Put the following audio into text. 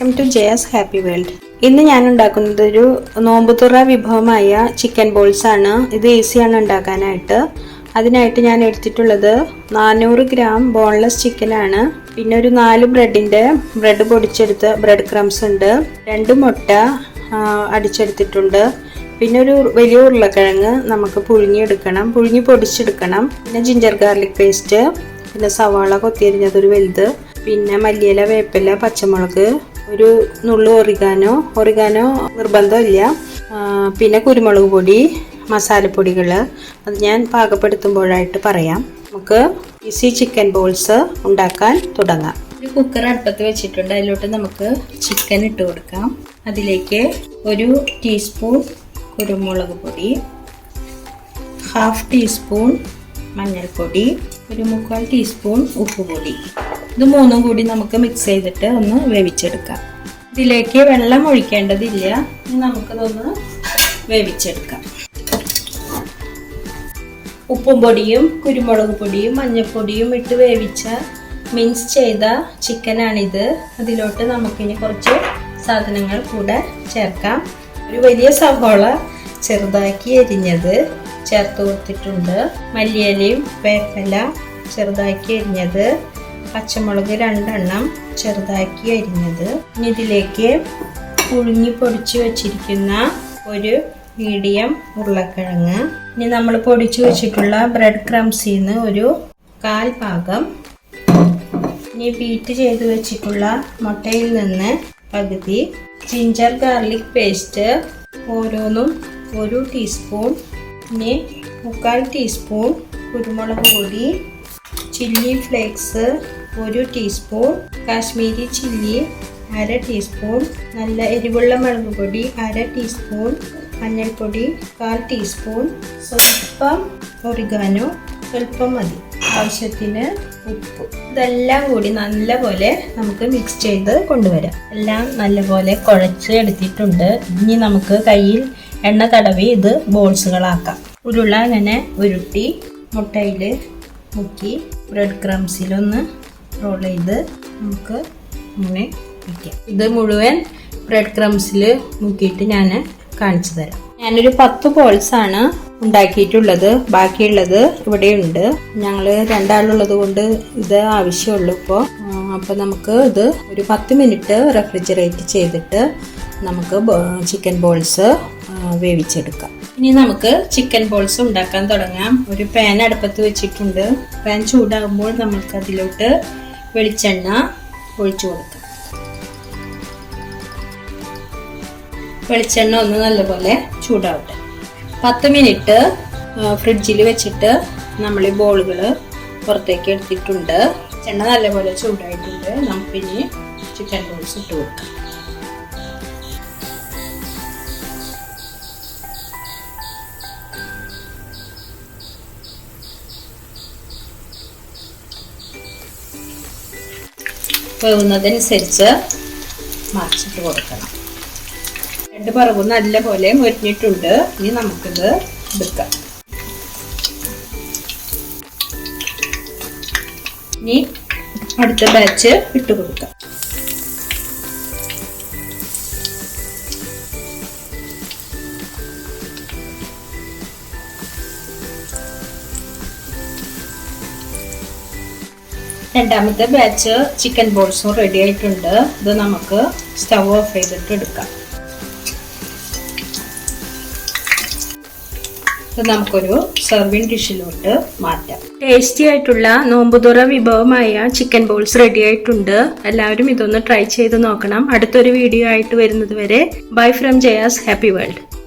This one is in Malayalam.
Welcome to Jayas happy world ഇന്ന് ഞാൻ ഉണ്ടാക്കുന്നത് ഒരു നോമ്പുതുറ വിഭവമായ ചിക്കൻ ബോൾസ് ആണ്. ഇത് ഈസിയാണ് ഉണ്ടാക്കാനായിട്ട്. അതിനായിട്ട് ഞാൻ എടുത്തിട്ടുള്ളത് നാനൂറ് ഗ്രാം ബോൺലെസ് ചിക്കൻ ആണ്. പിന്നെ ഒരു നാല് ബ്രെഡിന്റെ ബ്രെഡ് പൊടിച്ചെടുത്ത് ബ്രെഡ് ക്രംസ് ഉണ്ട്. രണ്ട് മുട്ട അടിച്ചെടുത്തിട്ടുണ്ട്. പിന്നെ ഒരു വലിയ ഉരുളക്കിഴങ്ങ് നമുക്ക് പുഴുങ്ങിയെടുക്കണം. പുഴുങ്ങി പൊടിച്ചെടുക്കണം. പിന്നെ ജിഞ്ചർ ഗാർലിക് പേസ്റ്റ് പിന്നെ സവാള കൊത്തിയരിഞ്ഞതൊരു വലുത്. പിന്നെ മല്ലിയില വേപ്പില പച്ചമുളക്. ഒരു നുള്ളു ഒറിഗാനോ ഒറിഗാനോ നിർബന്ധമില്ല. പിന്നെ കുരുമുളക് പൊടി മസാലപ്പൊടികൾ അത് ഞാൻ പാകപ്പെടുത്തുമ്പോഴായിട്ട് പറയാം. നമുക്ക് ഈസി ചിക്കൻ ബോൾസ് ഉണ്ടാക്കാൻ തുടങ്ങാം. ഒരു കുക്കർ അടുപ്പത്ത് വെച്ചിട്ടുണ്ട്. അതിലോട്ട് നമുക്ക് ചിക്കൻ ഇട്ട് കൊടുക്കാം. അതിലേക്ക് ഒരു ടീസ്പൂൺ കുരുമുളക് പൊടി ഹാഫ് ടീസ്പൂൺ മഞ്ഞൾപ്പൊടി ഒരു മുക്കാൽ ടീസ്പൂൺ ഉപ്പുപൊടി. ഇത് മൂന്നും കൂടി നമുക്ക് മിക്സ് ചെയ്തിട്ട് ഒന്ന് വേവിച്ചെടുക്കാം. ഇതിലേക്ക് വെള്ളം ഒഴിക്കേണ്ടതില്ല. നമുക്കതൊന്ന് വേവിച്ചെടുക്കാം. ഉപ്പും പൊടിയും കുരുമുളക് പൊടിയും മഞ്ഞൾപ്പൊടിയും ഇട്ട് വേവിച്ച മിൻസ് ചെയ്ത ചിക്കനാണിത്. അതിലോട്ട് നമുക്കിനി കുറച്ച് സാധനങ്ങൾ കൂടെ ചേർക്കാം. ഒരു വലിയ സവോള ചെറുതാക്കി എരിഞ്ഞത് ചേർത്ത് കൊടുത്തിട്ടുണ്ട്. മല്ലിയലയും വേപ്പല ചെറുതാക്കി എരിഞ്ഞത്. പച്ചമുളക് രണ്ടെണ്ണം ചെറുതാക്കി അരിഞ്ഞത്. ഇനി ഇതിലേക്ക് പുഴുങ്ങി പൊടിച്ചു വെച്ചിരിക്കുന്ന ഒരു മീഡിയം ഉരുളക്കിഴങ്ങ്. ഇനി നമ്മൾ പൊടിച്ചു വെച്ചിട്ടുള്ള ബ്രെഡ് ക്രംസിൽ നിന്ന് ഒരു കാൽ ഭാഗം ഇനി ബീറ്റ് ചെയ്ത് വെച്ചിട്ടുള്ള മുട്ടയിൽ നിന്ന് പകുതി ജിഞ്ചർ ഗാർലിക് പേസ്റ്റ് ഓരോന്നും ഒരു ടീസ്പൂൺ ഇനി മുക്കാൽ ടീസ്പൂൺ കുരുമുളക് പൊടി ചില്ലി ഫ്ലേക്സ് ഒരു ടീസ്പൂൺ കാശ്മീരി ചില്ലി അര ടീസ്പൂൺ നല്ല എരിവുള്ള മുളക് പൊടി അര ടീസ്പൂൺ മഞ്ഞൾപ്പൊടി കാൽ ടീസ്പൂൺ സ്വല്പം ഒറിഗാനോ സ്വല്പം മതി. ആവശ്യത്തിന് ഉപ്പ്. ഇതെല്ലാം കൂടി നല്ലപോലെ നമുക്ക് മിക്സ് ചെയ്ത് കൊണ്ടുവരാം. എല്ലാം നല്ലപോലെ കുഴച്ച് എടുത്തിട്ടുണ്ട്. ഇനി നമുക്ക് കയ്യിൽ എണ്ണ തടവി ഇത് ബോൾസുകളാക്കാം ഉരുള അങ്ങനെ ഉരുട്ടി മുട്ടയിൽ മുക്കി ബ്രെഡ് ക്രംസിലൊന്ന് റോൾ ചെയ്ത് നമുക്ക് ഇങ്ങനെ വയ്ക്കാം ഇത് മുഴുവൻ ബ്രെഡ് ക്രംസിൽ മുക്കിയിട്ട് ഞാൻ കാണിച്ചു തരാം. ഞാനൊരു പത്ത് ബോൾസ് ആണ് ഉണ്ടാക്കിയിട്ടുള്ളത്. ബാക്കിയുള്ളത് ഇവിടെയുണ്ട്. ഞങ്ങൾ രണ്ടാളുള്ളത് കൊണ്ട് ഇത് ആവശ്യമുള്ളൂ ഇപ്പോൾ അപ്പോൾ നമുക്ക് ഇത് ഒരു പത്ത് മിനിറ്റ് റെഫ്രിജറേറ്റ് ചെയ്തിട്ട് നമുക്ക് ചിക്കൻ ബോൾസ് വേവിച്ചെടുക്കാം. ഇനി നമുക്ക് ചിക്കൻ ബോൾസ് ഉണ്ടാക്കാൻ തുടങ്ങാം. ഒരു പാൻ അടുപ്പത്ത് വെച്ചിട്ടുണ്ട്. പാൻ ചൂടാകുമ്പോൾ നമുക്ക് അതിലോട്ട് വെളിച്ചെണ്ണ ഒഴിച്ചു കൊടുക്കാം. വെളിച്ചെണ്ണ ഒന്ന് നല്ലപോലെ ചൂടാവട്ടെ. പത്ത് മിനിറ്റ് ഫ്രിഡ്ജിൽ വെച്ചിട്ട് നമ്മൾ ഈ ബോളുകൾ പുറത്തേക്ക് എടുത്തിട്ടുണ്ട്. ചെണ്ണ നല്ലപോലെ ചൂടായിട്ടുണ്ട്. നമുക്കിനി ചിക്കൻ ബോൾസ് ഇട്ട് കൊടുക്കാം. വേവുന്നതനുസരിച്ച് മറിച്ചിട്ട് കൊടുക്കണം. രണ്ട് പറവും നല്ലപോലെ മുരിഞ്ഞിട്ടുണ്ട്. ഇനി നമുക്കിത് എടുക്കാം. ഇനി അടുത്ത ബാച്ച് ഇട്ട് കൊടുക്കാം. രണ്ടാമത്തെ ബാച്ച് ചിക്കൻ ബോൾസും റെഡി ആയിട്ടുണ്ട്. ഇത് നമുക്ക് സ്റ്റവ് ഓഫ് ചെയ്തിട്ട് എടുക്കാം. നമുക്കൊരു സെർവിങ് ഡിഷിലോട്ട് മാറ്റാം. ടേസ്റ്റി ആയിട്ടുള്ള നോമ്പുതുറ വിഭവമായ ചിക്കൻ ബോൾസ് റെഡി ആയിട്ടുണ്ട്. എല്ലാവരും ഇതൊന്ന് ട്രൈ ചെയ്ത് നോക്കണം. അടുത്തൊരു വീഡിയോ ആയിട്ട് വരുന്നത് വരെ. Bye from Jayas happy world